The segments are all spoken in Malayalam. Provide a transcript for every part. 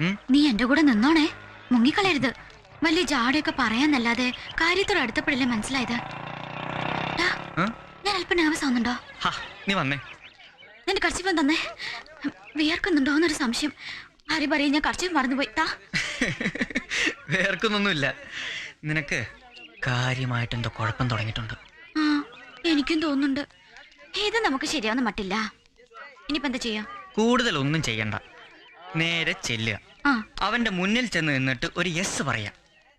ഉം? നീ എന്റെ കൂടെ നിന്നോണേ. മുങ്ങിക്കളയരുത്. വലിയ ജാടയൊക്കെ പറയാന്നല്ലാതെ കാര്യത്തോട് അടുത്തപ്പോഴല്ലേ മനസ്സിലായത്? ഞാൻ അല്പം നെർവസ് ആവുന്നുണ്ടോ? നീ വന്നേ. നിന്റെ കർച്ചിപ്പം തന്നെ. വിയർക്കുന്നുണ്ടോ എന്നൊരു സംശയം. ആരും പറയും ഞാൻ കർച്ചിപ്പം മറന്നുപോയി. താ വേർക്കുന്നൊന്നുമില്ല നിനക്ക് കാര്യമായിട്ട് എന്തോ കുഴപ്പം തുടങ്ങിയിട്ടുണ്ട്. ആ എനിക്കും തോന്നുന്നുണ്ട്. ഇത് നമുക്ക് ശരിയാവുന്ന മട്ടില്ല. ഇനിയിപ്പോ എന്താ ചെയ്യാ? കൂടുതൽ ഒന്നും ചെയ്യണ്ട. നേരെ ചെല്ലുക. ആ. അവന്റെ മുന്നിൽ ചെന്ന് നിന്നിട്ട് ഒരു യെസ് പറയാം.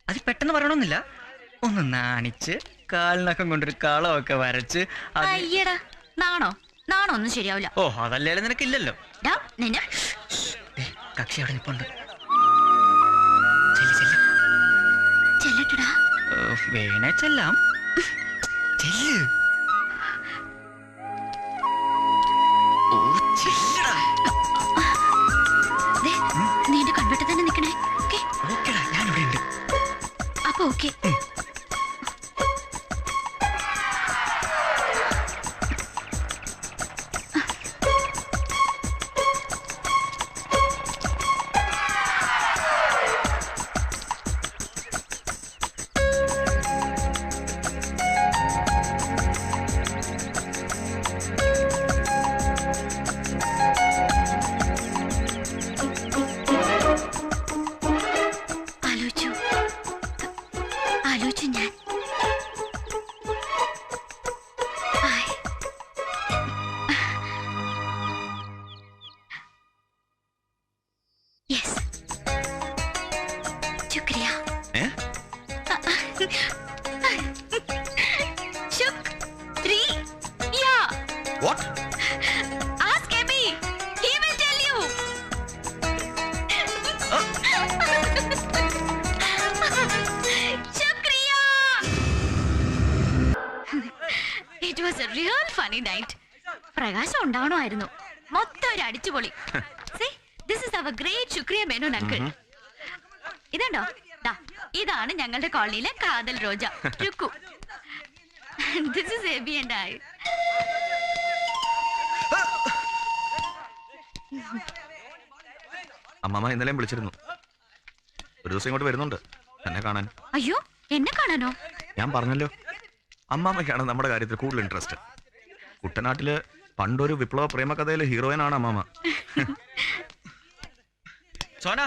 അത് പെട്ടെന്ന് പറയണമെന്നില്ല ഒന്ന് നാണിച്ച് കാലിനക്കം കൊണ്ടൊരു കളമൊക്കെ വരച്ച് അത് അയ്യടാ നാണോ? നാണോ? ഒന്നും ശരിയാവില്ല. ഓ അതല്ലേ നിനക്കില്ലല്ലോ. ഡാ നിന്നെ ദേ, കക്ഷി അവിടെ നിൽപ്പുണ്ട് ചെല്ല് ചെല്ല്. ചെല്ലട്ടടാ. ഏ, വേണേ ചെല്ലാം. ചെല്ല്. 老青年。Real night. പ്രകാശം ഉണ്ടാവണമായിരുന്നു. മൊത്തം ഒരു അടിച്ചുപൊളി. See, this is our ശുക്രിയ മേനോൻ അങ്കിൾ ഇതുണ്ടോ? ഇതാണ് ഞങ്ങളുടെ കോളനിയിലെ കാതൽ Roja Rukku this is Abi and I അമ്മമ്മ ഇന്നലെയും വിളിച്ചിരുന്നു. ഒരു ദിവസം ഇങ്ങോട്ട് വരുന്നുണ്ട്. എന്നെ കാണാൻ. അയ്യോ എന്നെ കാണാനോ? ഞാൻ പറഞ്ഞല്ലോ. അമ്മാമ്മയ്ക്കാണ് നമ്മുടെ കാര്യത്തിൽ കൂടുതൽ ഇൻട്രസ്റ്റ് കുട്ടനാട്ടിൽ പണ്ടൊരു വിപ്ലവ പ്രേമകഥയിലെ ഹീറോയിനാണ് അമ്മാമ. സോന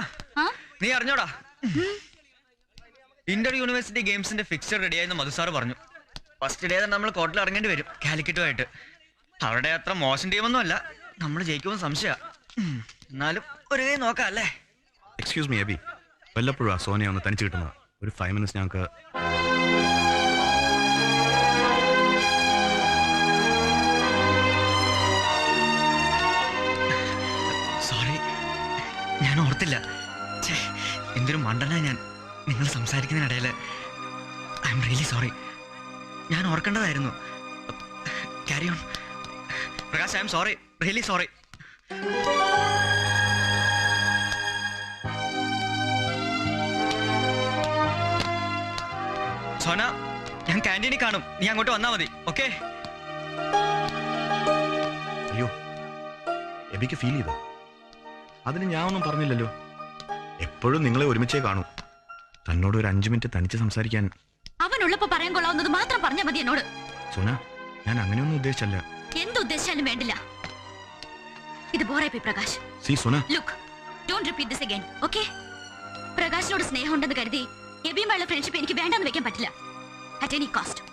നീ അറിഞ്ഞോടാ? ഇന്റർ യൂണിവേഴ്സിറ്റി ഗെയിംസിന്റെ ഫിക്സർ റെഡിയായെന്ന് മധുസാർ പറഞ്ഞു. ഫസ്റ്റ് ഡേ തന്നെ നമ്മൾ കോർട്ടിൽ ഇറങ്ങേണ്ടി വരും കാലിക്കറ്റുമായിട്ട്. അവരുടെ അത്ര മോശം ടീമൊന്നും അല്ല. നമ്മൾ ജയിക്കുമെന്ന് സംശയ. എന്നാലും ഒരു കൈ നോക്കാം അല്ലേ? എക്സ്ക്യൂസ് മീ അബി വല്ലപ്പോഴും ആ സോനിയ ഒന്ന് തനിച്ച് കിട്ടുന്ന ഒരു ഫൈവ് മിനിറ്റ്സ് ഞങ്ങൾക്ക് ഛേ, എന്തൊരു മണ്ടനാ ഞാൻ. നിങ്ങൾ സംസാരിക്കുന്നതിനിടയിൽ ഐ എം റിയലി സോറി ഞാൻ ഓർക്കേണ്ടതായിരുന്നു. Carry on Prakash I'm sorry really sorry Sona ഞാൻ ക്യാന്റീനിൽ കാണും. നീ അങ്ങോട്ട് വന്നാൽ മതി ഓക്കെ അയ്യോ എബിക്ക് ഫീൽ ചെയ്തോ? അതിന് ഞാൻ ഒന്നും പറഞ്ഞില്ലല്ലോ. എപ്പോഴും നിങ്ങളെ ഒരുമിച്ചേ കാണൂ. തന്നോട് ഒരു അഞ്ചു മിനിറ്റ് തനിച്ച് സംസാരിക്കാൻ. അവനുള്ളപ്പോ പറയാൻ കൊള്ളാവുന്നത് മാത്രം പറഞ്ഞാൽ മതി എന്നോട്. സോന ഞാൻ അങ്ങനെയൊന്നും ഉദ്ദേശിച്ചല്ല. എന്തുദ്ദേശിച്ചാലും വേണ്ടില്ല. ഇത് ബോറായി Prakash. See Sona. Look don't repeat this again okay പ്രകാശിനോട് സ്നേഹം ഉണ്ടെന്ന് കരുതി എബിയുമായുള്ള ഫ്രണ്ട്ഷിപ്പ് എനിക്ക് വേണ്ടെന്ന് വെക്കാൻ പറ്റില്ല. അറ്റ് എനി കോസ്റ്റ്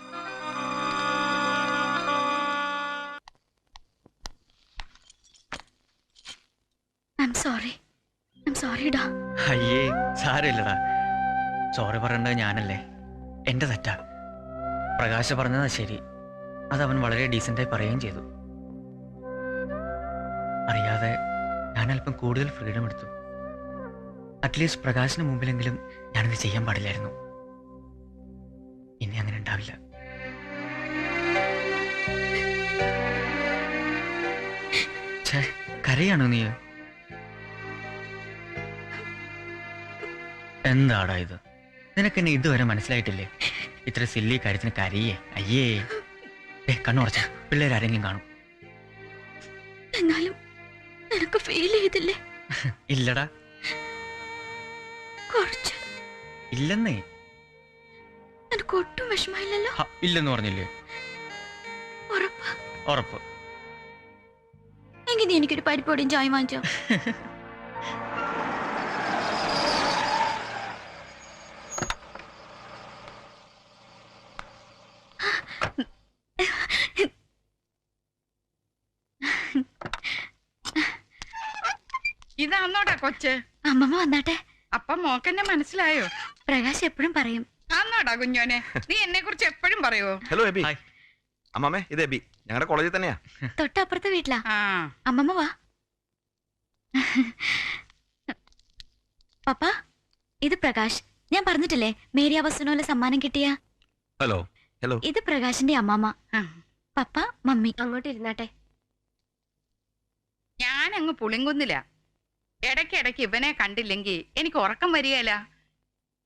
സാരമില്ലടാ സോറി പറയേണ്ടത് ഞാനല്ലേ. എന്റെ തെറ്റാ. പ്രകാശ് പറഞ്ഞതാ ശരി. അത് അവൻ വളരെ ഡീസന്റായി പറയുകയും ചെയ്തു. അറിയാതെ ഞാൻ അല്പം കൂടുതൽ ഫ്രീഡം എടുത്തു. അറ്റ്ലീസ്റ്റ് പ്രകാശിന് മുമ്പിലെങ്കിലും ഞാനിത് ചെയ്യാൻ പാടില്ലായിരുന്നു. ഇനി അങ്ങനെ ഉണ്ടാവില്ല. കരയാണോ നീ? എന്താടാ ഇത്? നിനക്ക് എന്നെ ഇതുവരെ മനസ്സിലായിട്ടില്ലേ? ഇത്ര സില്ലി കാര്യത്തിന് കരിയേ. അയ്യേ. ഏ കണ്ണുറച്ച പിള്ളേരാരെങ്കിലും കാണും. എന്നാലും നിനക്ക് ഫീൽ ചെയ്തില്ലേ? ഇല്ലടാ. കുറച്ച്. ഇല്ലെന്നേ. നിനക്ക് ഒട്ടും വിഷമമില്ലല്ലോ? ഇല്ലെന്ന് പറഞ്ഞില്ലേ? ഉറപ്പ്. ഉറപ്പ്. എങ്കിൽ നീ എനിക്കൊരു പരിപ്പോടിയും ചായ വാങ്ങിച്ചോ? ഇതാന്നോടാ കൊച്ച്. അമ്മമ്മ വന്നാട്ടെ. അപ്പൊ മോക്കെന്നെ മനസ്സിലായോ? പ്രകാശ് എപ്പോഴും പറയും. ആന്നോടാ കുഞ്ഞോനെ. നീ എന്നെ കുറിച്ച് എപ്പോഴും പറയുവോ? Hello Abi hi. അമ്മാമേ ഇത് എബി ഞങ്ങളുടെ കോളേജിൽ തന്നെയാ. തൊട്ടപ്പുറത്തെ വീട്ടിലാ. ആ. അമ്മമ്മ വാ. പപ്പ ഇത് പ്രകാശ്. ഞാൻ പറഞ്ഞിട്ടില്ലേ മേരിയ അവസനോലെ സമ്മാനം കിട്ടിയ? ഹലോ ഹലോ ഇത് പ്രകാശിന്റെ അമ്മാമ്മ. ആ. Papa mummy. അങ്ങോട്ട് ഇരുന്നാട്ടെ. ഞാൻ അങ്ങ് പുളിങ്കുന്നില്ല ഇടയ്ക്കിടയ്ക്ക് ഇവനെ കണ്ടില്ലെങ്കിൽ എനിക്ക് ഉറക്കം വരികയില്ല.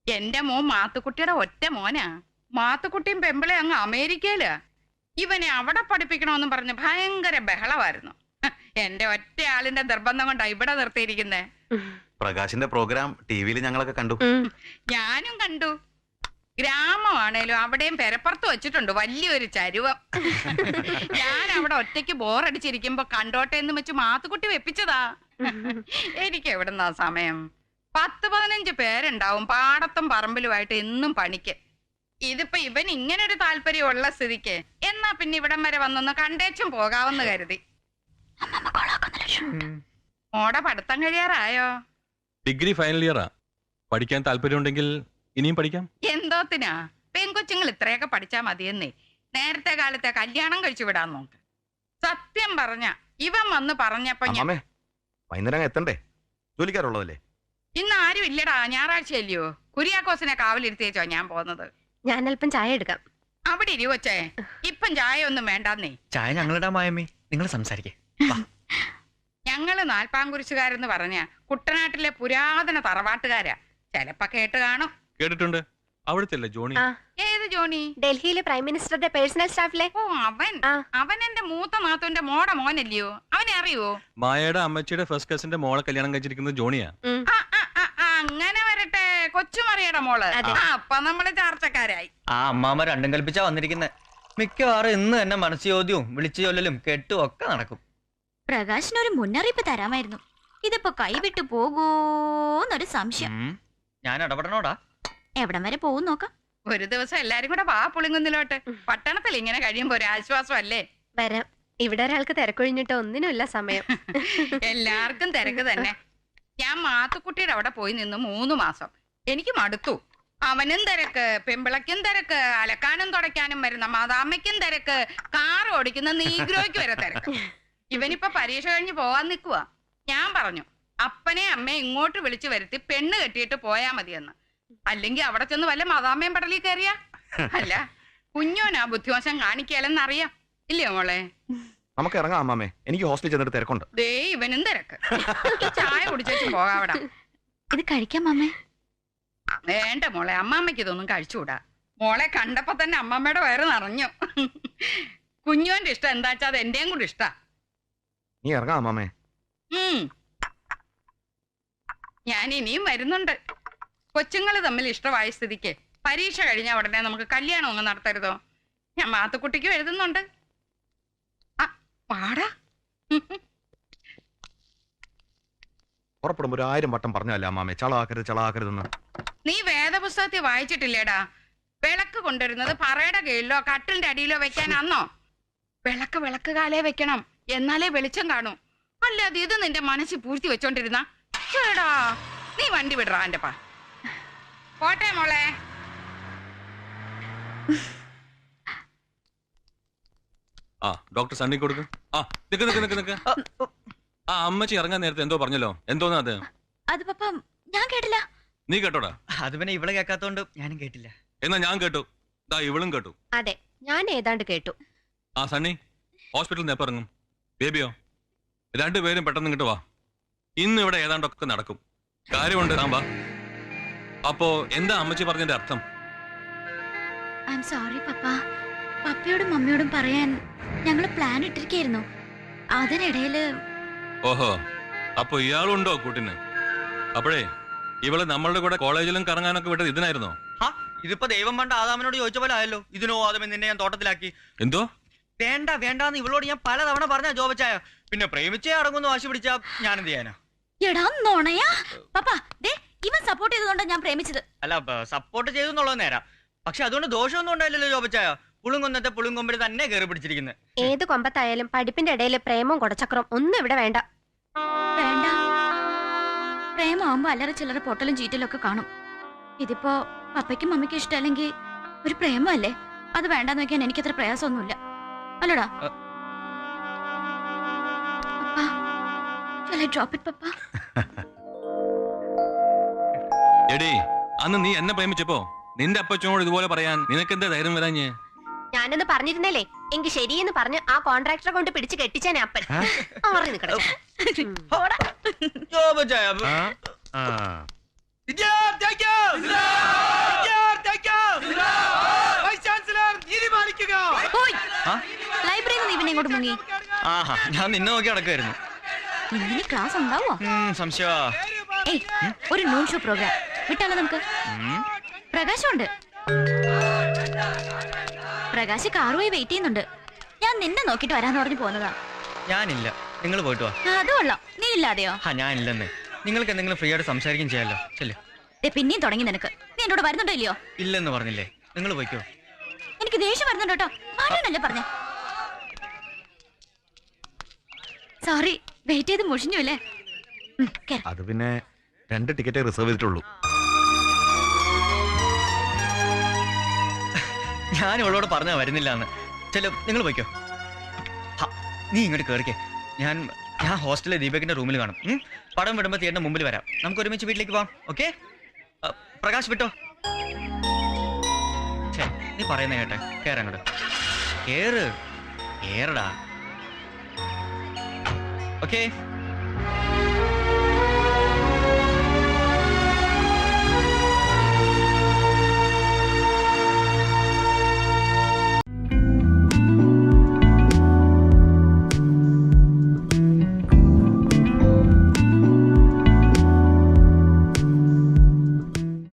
എന്റെ മോൻ മാത്തുക്കുട്ടിയുടെ ഒറ്റ മോനാ. മാത്തുക്കുട്ടിയും പെമ്പിളെ അങ്ങ് അമേരിക്കയിലാ. ഇവനെ അവിടെ പഠിപ്പിക്കണമെന്നും പറഞ്ഞ് ഭയങ്കര ബഹളമായിരുന്നു. എന്റെ ഒറ്റ ആളിന്റെ നിർബന്ധം കൊണ്ടാ ഇവിടെ നിർത്തിയിരിക്കുന്നേ. പ്രകാശിന്റെ പ്രോഗ്രാം ടിവിയിൽ ഞങ്ങളൊക്കെ കണ്ടു. ഞാനും കണ്ടു. ഗ്രാമമാണേലും അവിടെയും പെരപ്പുറത്ത് വെച്ചിട്ടുണ്ട് വലിയൊരു ചരുവം. ഞാൻ അവിടെ ഒറ്റയ്ക്ക് ബോറടിച്ചിരിക്കുമ്പോ കണ്ടോട്ടെ എന്ന് വെച്ച് മാത്തുക്കുട്ടി വെപ്പിച്ചതാ. എനിക്ക് എവിടുന്നാ സമയം? പത്ത് പതിനഞ്ച് പേരുണ്ടാവും പാടത്തും പറമ്പിലുമായിട്ട് എന്നും പണിക്ക്. ഇതിപ്പോ ഇവൻ ഇങ്ങനെ ഒരു താല്പര്യമുള്ള സ്ഥിതിക്ക് എന്നാ പിന്നെ ഇവിടം വരെ വന്നൊന്ന് കണ്ടേച്ചും പോകാവെന്ന് കരുതി. മോടെ പഠിത്തം കഴിയാറായോ? ഡിഗ്രി ഫൈനൽ ഇയറാ. പഠിക്കാൻ താല്പര്യമുണ്ടെങ്കിൽ ഇനിയും പഠിക്കാം. എന്തോത്തിനാ? പെൺകൊച്ചുങ്ങൾ ഇത്രയൊക്കെ പഠിച്ചാ മതിയെന്നേ. നേരത്തെ കാലത്തെ കല്യാണം കഴിച്ചു വിടാൻ നോക്ക്. സത്യം പറഞ്ഞ ഇവൻ വന്ന് പറഞ്ഞപ്പോ ഞാൻ വൈകുന്നേരം അങ്ങ് എത്തണ്ടേ? ജോലിക്കാരുള്ളതല്ലേ? ഇന്ന് ആരും ഇല്ലടാ. ഞായറാഴ്ചയല്ലയോ കുര്യാക്കോസിനെ കാവലിരുത്തിയേച്ചോ ഞാൻ പോകുന്നത്? ഞാൻ അല്പം ചായ എടുക്കാം. അവിടെ ഇരുവച്ചേ ഇപ്പം ചായ ഒന്നും വേണ്ടാന്നേ. ചായ ഞങ്ങളുടെ മായമ്മേ. നിങ്ങൾ സംസാരിക്കേ. ഞങ്ങൾ നാൽപ്പാങ്കുരിശുകാരെന്ന് പറഞ്ഞ കുട്ടനാട്ടിലെ പുരാതന തറവാട്ടുകാരാ. ചെലപ്പോ കേട്ട് കാണും. കേട്ടിട്ടുണ്ട്. അവിടുത്തെ ജോണി. ഏത് ജോണി? ഡൽഹിയിലെ പ്രൈം മിനിസ്റ്ററുടെ പേഴ്സണൽ സ്റ്റാഫിലെ. ഓ അവൻ. അവൻ എന്റെ മൂത്ത നാത്തുവിന്റെ മോടെ മോനല്ലയോ? അവനെ അറിയോ മായയുടെ അമ്മച്ചിയുടെ ഫസ്റ്റ് കസിന്റെ മോളെ കല്യാണം കഴിച്ചിരിക്കുന്നത് ജോണിയാ. അങ്ങനെ വരട്ടെ കൊച്ചുമറിയുടെ മോൾ. അപ്പൊ നമ്മൾ ചാർച്ചക്കാരായി. ആ അമ്മാമ രണ്ടും കൽപ്പിച്ചാ വന്നിരിക്കുന്നത് മിക്കവാറും ഇന്ന് തന്നെ മനസ്സ് ചോദ്യവും വിളിച്ചു ചൊല്ലലും കെട്ടും ഒക്കെ നടക്കും. പ്രകാശിനൊരു മുന്നറിയിപ്പ് തരാമായിരുന്നു. ഇതിപ്പോ കൈവിട്ടു പോകൂന്നൊരു സംശയം. ഞാൻ ഇടപെടണോടാ? എവിടം വരെ പോകും നോക്കാം. ഒരു ദിവസം എല്ലാരും കൂടെ വാ പുളിങ്കുന്നിലോട്ട്. പട്ടണത്തിൽ ഇങ്ങനെ കഴിയുമ്പോ ഒരു ആശ്വാസം അല്ലേ വരാം. ഇവിടെ ഒരാൾക്ക് തിരക്കൊഴിഞ്ഞിട്ട് ഒന്നിനുമില്ല സമയം. എല്ലാവർക്കും തിരക്ക് തന്നെ. ഞാൻ മാത്തുക്കുട്ടിയുടെ അവിടെ പോയി നിന്ന് മൂന്ന് മാസം. എനിക്ക് മടുത്തു. അവനും തിരക്ക് പെമ്പിളയ്ക്കും തിരക്ക് അലക്കാനും തുടയ്ക്കാനും വരുന്ന മാതാമ്മയ്ക്കും തിരക്ക് കാർ ഓടിക്കുന്ന നീഗ്രോയ്ക്ക് വരെ തിരക്ക്. ഇവനിപ്പൊ പരീക്ഷ കഴിഞ്ഞ് പോവാൻ നിൽക്കുക ഞാൻ പറഞ്ഞു അപ്പനെ അമ്മയെ ഇങ്ങോട്ട് വിളിച്ചു വരുത്തി പെണ്ണ് കെട്ടിയിട്ട് പോയാ മതിയെന്ന്. അല്ലെങ്കിൽ അവിടെ ചെന്ന് വല്ല മതാമ്മയും പടലിൽ കയറിയ അല്ല കുഞ്ഞോനാ ബുദ്ധിവശം കാണിക്കാലെന്നറിയാം ഇല്ലയോ മോളെ? നമുക്ക് ഇറങ്ങാം അമ്മാമേ. എനിക്ക് ഹോസ്റ്റലിൽ ചെന്നിട്ട് തിരക്കുണ്ട്. ദേ ഇവനും തിരക്ക്. ചായ കുടിച്ചു പോകാവിടാ ഇത് കഴിക്കാം അമ്മേ വേണ്ട മോളെ. അമ്മാമ്മയ്ക്ക് ഇതൊന്നും കഴിച്ചുകൂടാ. മോളെ കണ്ടപ്പോ തന്നെ അമ്മമ്മയുടെ വയറ് നിറഞ്ഞു. കുഞ്ഞോന്റെ ഇഷ്ടം എന്താച്ചാ അത് എന്റെയും കൂടി ഇഷ്ടാ. നീ ഇറങ്ങാം അമ്മാമേ. ഞാൻ ഇനിയും വരുന്നുണ്ട്. കൊച്ചുങ്ങൾ തമ്മിൽ ഇഷ്ടമായ സ്ഥിതിക്ക് പരീക്ഷ കഴിഞ്ഞ ഉടനെ നമുക്ക് കല്യാണം അങ്ങ് നടത്തരുതോ? ഞാൻ മാത്തുക്കുട്ടിക്കും എഴുതുന്നുണ്ട്. ആ പാടാ. പുറപ്പെടുമ്പോ ഒരു ആയിരം വട്ടം പറഞ്ഞല്ലേ ചളാക്കരുത് ചളാക്കരുതെന്ന്. നീ വേദപുസ്തകത്തിൽ വായിച്ചിട്ടില്ലേടാ? വിളക്ക് കൊണ്ടുവരുന്നത് പറയുടെ കീഴിലോ കട്ടിലിന്റെ അടിയിലോ വെക്കാനാന്നോ വിളക്ക് വിളക്ക് കാലേ വെക്കണം. എന്നാലേ വെളിച്ചം കാണൂ. അല്ലാതെ ഇത് നിന്റെ മനസ്സിൽ പൂഴ്ത്തി വെച്ചോണ്ടിരുന്നാടാ നീ വണ്ടി വിടറാ എന്റെ പാ പോട്ടെ മോളെ. ആ ഡോക്ടർ സണ്ണി കൊടുക്ക്. ആ നിക്ക് നിക്ക് നിക്ക് നിക്ക്. ആ അമ്മച്ചി ഇറങ്ങാൻ നേരത്തെ എന്തോ പറഞ്ഞല്ലോ. എന്തോന്നാ അത്? അത് പപ്പ ഞാൻ കേട്ടില്ല. നീ കേട്ടോടാ? അത് പിന്നെ ഇവളെ കേൾക്കാത്തോണ്ട് ഞാനും കേട്ടില്ല. എന്നാ ഞാൻ കേട്ടു. ദാ ഇവളും കേട്ടു. അതെ ഞാൻ ഏതാണ്ട് കേട്ടു. ആ സണ്ണി ഹോസ്പിറ്റലിൽ നിന്ന് എപ്പോ ഇറങ്ങും? ബേബിയോ? രണ്ടുപേരും പെട്ടെന്ന് ഇങ്ങോട്ട് വാ. ഇന്ന് ഇവിടെ ഏതാണ്ടൊക്കെ നടക്കും. കാര്യമുണ്ട് ആ വാ. അപ്പോ എന്താ അമ്മച്ചി പറഞ്ഞതിന്റെ അർത്ഥം? I'm sorry papa. പപ്പയോടും മമ്മിയോടും പറയാൻ ഞങ്ങൾ പ്ലാൻ ഇട്ടിരിക്കായിരുന്നു. അതിനിടയിൽ ഓഹോ. അപ്പൊ ഇയാളുണ്ടോ കൂട്ടിന്? അപ്പോഴേ ഇവൾ നമ്മളുടെ കൂടെ കോളേജിലും കറങ്ങാനൊക്കെ വിട്ടത് ഇതിനായിരുന്നോ? ഹാ ഇതിപ്പോ ദൈവം പണ്ട് ആദാമിനോട് ചോദിച്ച പോലെ ആയല്ലോ. ഇതിനോ ആദമൻ നിന്നെ ഞാൻ തോട്ടത്തിലാക്കി. എന്തോ? വേണ്ട വേണ്ടാന്ന് ഇവളോട് ഞാൻ പലതവണ പറഞ്ഞ ജോബച്ചായ പിന്നെ പ്രേമിച്ചേ അടങ്ങുന്ന വാശി പിടിച്ചാ ഞാൻ എന്ത് ചെയ്യാനാ? എടാ നോണയാ. പപ്പ ദേ ഇവൻ സപ്പോർട്ട് ചെയ്തതുകൊണ്ടാണ് ഞാൻ പ്രേമിച്ചത്. അല്ല സപ്പോർട്ട് ചെയ്തു എന്നുള്ളത് നേരാ. പക്ഷെ അതുകൊണ്ട് ദോഷമൊന്നും ഉണ്ടായില്ലല്ലോ ജോബച്ചായ പുളുങ്കൊന്നത്തെ പുളുങ്കൊമ്പിൽ തന്നെ കയറി പിടിച്ചിരിക്കുന്നത് ഏത് കൊമ്പത്തായാലും പഠിപ്പിന്റെ ഇടയിൽ പ്രേമവും കുടച്ചക്രം ഒന്നും ഇവിടെ വേണ്ട. വേണ്ട. പ്രേമാവുമ്പോ അല്ലറ ചില്ലറ പൊട്ടലും ചീറ്റലും ഒക്കെ കാണും. ഇതിപ്പോ പപ്പയ്ക്കും മമ്മിക്കും ഇഷ്ടമല്ലെങ്കിൽ ഒരു പ്രേമല്ലേ അത് വേണ്ടെന്ന് വെക്കാൻ എനിക്കത്ര പ്രയാസമൊന്നുമില്ല. അല്ലടാ. ഡ്രോപ്പ് ഇറ്റ് പപ്പാ? എടി അന്ന് നീ എന്നെ പ്രേമിച്ചപ്പോ നിന്റെ അപ്പച്ചനോട് ഇതുപോലെ പറയാൻ നിനക്കെന്താ ധൈര്യം വരാഞ്ഞ്? ഞാനൊന്ന് പറഞ്ഞിരുന്നല്ലേ? എങ്കിൽ ശരിയെന്ന് പറഞ്ഞ് ആ കോൺട്രാക്ടറെ കൊണ്ട് പിടിച്ച് കെട്ടിച്ചാൻ അപ്പൻ. മാറി. ആ? ലൈബ്രറിയിൽ നിന്ന് ഇവനെ ഇങ്ങോട്ട് മുങ്ങി. ആഹാ ഞാൻ നിന്നെ നോക്കി അടക്കായിരുന്നു ഇങ്ങനെ ക്ലാസ് ഉണ്ടാവോ? സംശയ ഒരു നൂൺ ഷോ പ്രോഗ്രാം വിട്ടാലോ നമുക്ക്. പ്രകാശമുണ്ട്. പ്രകാശ് കാറുമായി വെയിറ്റ് ചെയ്യുന്നുണ്ട്. ഞാൻ നിന്നെ നോക്കിട്ട് വരാന്ന് പറഞ്ഞു പോന്നതാ. ഞാനില്ല. നിങ്ങൾ പോയിട്ട് വാ. ആ, അത് കൊള്ളാം. നീ ഇല്ലാതെയോ? ആ ഞാനില്ലെന്ന്. നിങ്ങൾക്ക് എന്തെങ്കിലും ഫ്രീ ആയിട്ട് സംസാരിക്കും ചെയ്യാലോ. ചെല്ലേ. ദേ പിന്നെയും തുടങ്ങി നിനക്ക്. നീ എന്നോട് വരുന്നുണ്ടോ ഇല്ലയോ? ഇല്ലെന്ന് പറഞ്ഞില്ലേ. നിങ്ങൾ പോയിക്കോ. എനിക്ക് ദേഷ്യം വരുന്നുണ്ട് കേട്ടോ. ആരാണല്ലേ പറഞ്ഞ? സോറി വെയിറ്റ് ചെയ്ത് മുഷിഞ്ഞു അല്ലേ? ഉം, കേറ്. അത് പിന്നെ രണ്ട് ടിക്കറ്റ് റിസർവ് ചെയ്തിട്ടുള്ളൂ. ഞാൻ ഇവളോട് പറഞ്ഞാ വരുന്നില്ല എന്ന് ചെല്ലോ നിങ്ങൾ പോയിക്കോ. നീ ഇങ്ങോട്ട് കയറിക്കേ ഞാൻ ഞാൻ ഹോസ്റ്റലിലെ ദീപകിന്റെ റൂമിൽ കാണും? പടം വിടുമ്പോ തിയേറ്ററിന്റെ മുമ്പിൽ വരാം. നമുക്ക് ഒരുമിച്ച് വീട്ടിലേക്ക് പോവാം ഓക്കെ? പ്രകാശ് വിട്ടോ? നീ പറയുന്ന കേട്ടെ കേറങ്ങോട്ട് കേറ്? കേറടാ. ഓക്കെ?